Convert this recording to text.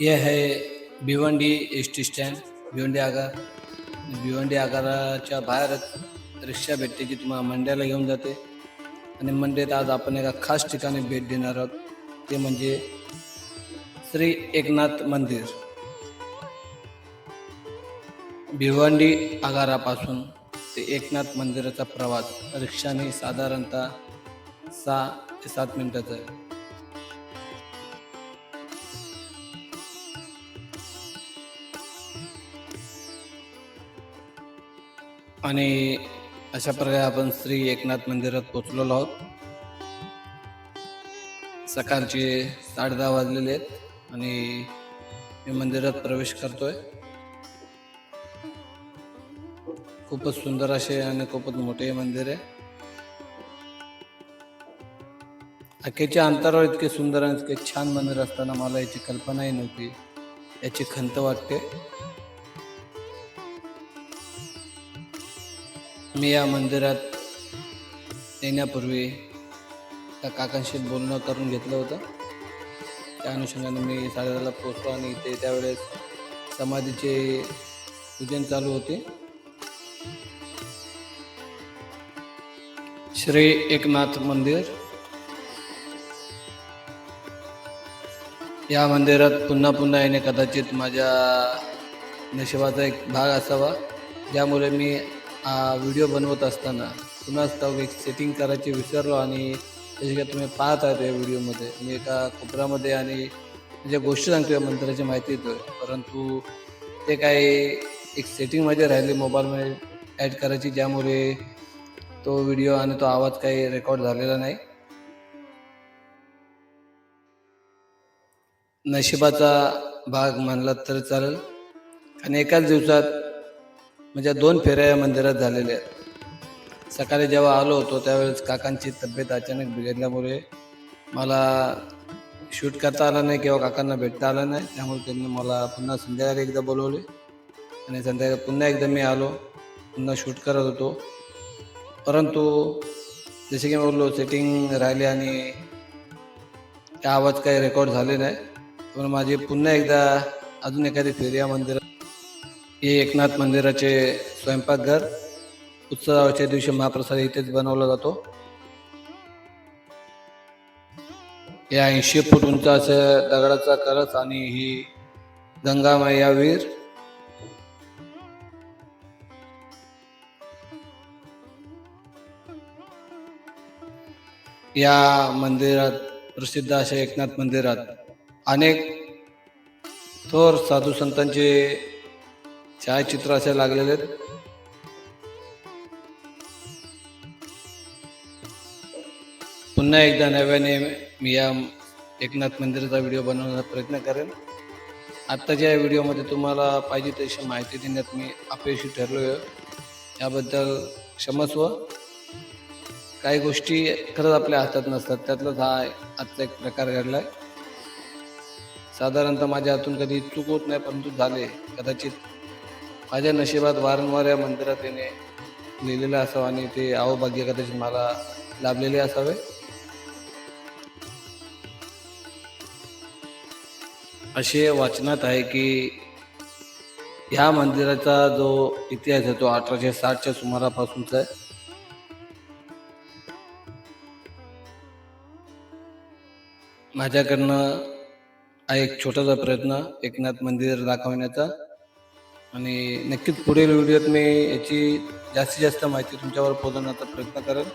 ये है Bhiwandi S T stand Bhiwandi आगार भिवंडी आगाराच्या बाहेरच रिक्षा भेटते जी तुम्हाला मंड्याला घेऊन जाते. आणि मंड्यात आज आपण एका खास ठिकाणी भेट देणार आहोत. ते म्हणजे श्री एकनाथ मंदिर. भिवंडी आगारापासून ते एकनाथ मंदिराचा प्रवास रिक्षाने साधारणतः सहा ते सात मिनटाचा आहे. आणि अशा प्रकारे आपण श्री एकनाथ मंदिरात पोचलेलो आहोत. सकाळचे साडे दहा वाजलेले आहेत आणि मी मंदिरात प्रवेश करतोय. खूपच सुंदर असे आणि खूपच मोठे हे मंदिर आहे. अखेच्या अंतरावर इतके सुंदर आणि इतके छान मंदिर असताना मला याची कल्पनाही नव्हती. याची खंत वाटते. मी या मंदिरात येण्यापूर्वी त्या काकांशी बोलणं करून घेतलं होतं. त्या अनुषंगाने मी साडेदहाला पोचलो आणि इथे त्यावेळेस समाधीचे पूजन चालू होते. श्री एकनाथ मंदिर. या मंदिरात पुन्हा पुन्हा येणे कदाचित माझ्या नशिबाचा एक भाग असावा. ज्यामुळे मी व्हिडिओ बनवत असताना पुन्हाच तो एक सेटिंग करायची विसरलो आणि जसे की तुम्ही पाहत आहात या व्हिडिओमध्ये. मी एका कोपऱ्यामध्ये आणि ज्या गोष्टी सांगतो या मंत्राची माहिती येतो आहे परंतु ते काही एक सेटिंगमध्ये राहिली मोबाईलमध्ये ॲड करायची ज्यामुळे तो व्हिडिओ आणि तो आवाज काही रेकॉर्ड झालेला नाही. नशिबाचा भाग मानला तर चालेल. आणि एकाच दिवसात म्हणजे दोन फेऱ्या या मंदिरात झालेल्या आहेत. सकाळी जेव्हा आलो होतो त्यावेळेस काकांची तब्येत अचानक बिघडल्यामुळे मला शूट करता आला नाही किंवा काकांना भेटता आलं नाही. त्यामुळे त्यांनी मला पुन्हा संध्याकाळी एकदा बोलवले आणि संध्याकाळी पुन्हा एकदा मी आलो पुन्हा शूट करत होतो. परंतु जसे की मी बोललो सेटिंग राहिले आणि त्या आवाज काही रेकॉर्ड झाले नाही. पण माझी पुन्हा एकदा अजून एखादी फेरी या मंदिरात हे एकनाथ मंदिराचे स्वयंपाकघर उत्सवाच्या दिवशी महाप्रसाद इथेच बनवला जातो. या ऐंशी फूट उंच असं दगडाचा कळस आणि ही गंगामाया वीर या मंदिरात प्रसिद्ध अशा एकनाथ मंदिरात अनेक थोर साधू संतांचे छायाचित्र असे लागलेले आहेत. पुन्हा एकदा नव्याने मी या एकनाथ मंदिराचा व्हिडिओ बनवण्याचा प्रयत्न करेन. आत्ताच्या या व्हिडिओमध्ये तुम्हाला पाहिजे तशी माहिती देण्यात मी अपयशी ठरलो आहे याबद्दल क्षमस्व. काही गोष्टी खरंच आपल्या हातात नसतात त्यातलाच हा आजचा एक प्रकार घडला आहे साधारणतः माझ्या हातून कधी चूक होत नाही परंतु झाले. कदाचित माझ्या नशिबात वारंवार या मंदिरात येणे लिहिलेलं असावं आणि ते अवभाग्य कदाचित मला लाभलेले असावे. असे वाचनात आहे की ह्या मंदिराचा जो इतिहास आहे तो अठराशे साठच्या सुमारापासूनचा आहे. माझ्याकडनं हा एक छोटासा प्रयत्न एकनाथ मंदिर दाखवण्याचा. आणि नक्कीच पुढील व्हिडिओत मी याची जास्तीत जास्त माहिती तुमच्यावर पोहोचवण्याचा प्रयत्न करेन